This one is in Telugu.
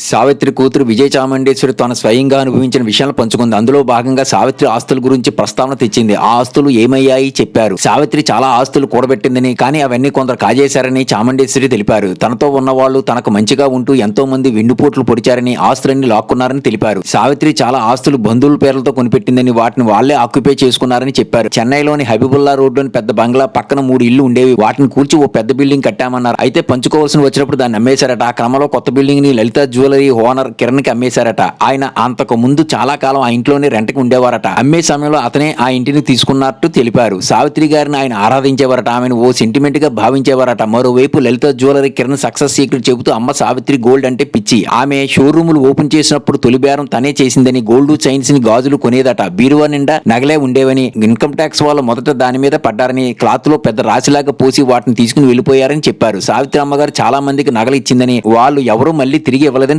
సావిత్రి కూతురు విజయ చాముండేశ్వరి తాను స్వయంగా అనుభవించిన విషయాలను పంచుకుంది. అందులో భాగంగా సావిత్రి ఆస్తుల గురించి ప్రస్తావన తెచ్చింది. ఆ ఆస్తులు ఏమయ్యాయి చెప్పారు. సావిత్రి చాలా ఆస్తులు కూడబెట్టిందని కానీ అవన్నీ కొందరు కాజేశారని చాముండేశ్వరి తెలిపారు. తనతో ఉన్న వాళ్ళు తనకు మంచిగా ఉంటూ ఎంతో మంది వెన్నుపోట్లు పొడిచారని ఆస్తులన్నీ లాక్కున్నారని తెలిపారు. సావిత్రి చాలా ఆస్తులు బంధువుల పేర్లతో కొనిపెట్టిందని వాటిని వాళ్ళే ఆక్యుపై చేసుకున్నారని చెప్పారు. చెన్నైలోని హబీబుల్లా రోడ్డుని పెద్ద బంగ్లా పక్కన మూడు ఇల్లు ఉండేవి. వాటిని కూర్చి ఓ పెద్ద బిల్డింగ్ కట్టామన్నారు. అయితే పంచుకోవాల్సిన వచ్చినప్పుడు దాన్ని అమ్మేశారట. ఆ క్రమంలో కొత్త బిల్డింగ్ని లలిత జ్యువెలరీ ఓనర్ కిరణ్కి అమ్మేశారట. ఆయన అంతకు ముందు చాలా కాలం ఆ ఇంట్లోనే రెంట్కి ఉండేవారట. అమ్మే సమయంలో అతనే ఆ ఇంటిని తీసుకున్నట్టు తెలిపారు. సావిత్రి గారిని ఆయన ఆరాధించేవారట. ఆమెను ఓ సెంటిమెంట్గా భావించేవారట. మరోవైపు Lalitha jewellery Kiran success secret చెబుతూ అమ్మ సావిత్రి గోల్డ్ అంటే పిచ్చి. ఆమె షోరూములు ఓపెన్ చేసినప్పుడు తొలి బేరం తనే చేసిందని గోల్డ్ చైన్స్ని గాజులు కొనేదట. బీరువా నిండా నగలే ఉండేవని ఇన్కమ్ ట్యాక్స్ వాళ్ళు మొదట దాని మీద పడ్డారని క్లాత్లో పెద్ద రాశిలాగా పోసి వాటిని తీసుకుని వెళ్ళిపోయారని చెప్పారు. సావిత్రి అమ్మగారు చాలా మందికి నగలు ఇచ్చిందని వాళ్ళు ఎవరూ మళ్ళీ తిరిగి ఇవ్వలేదని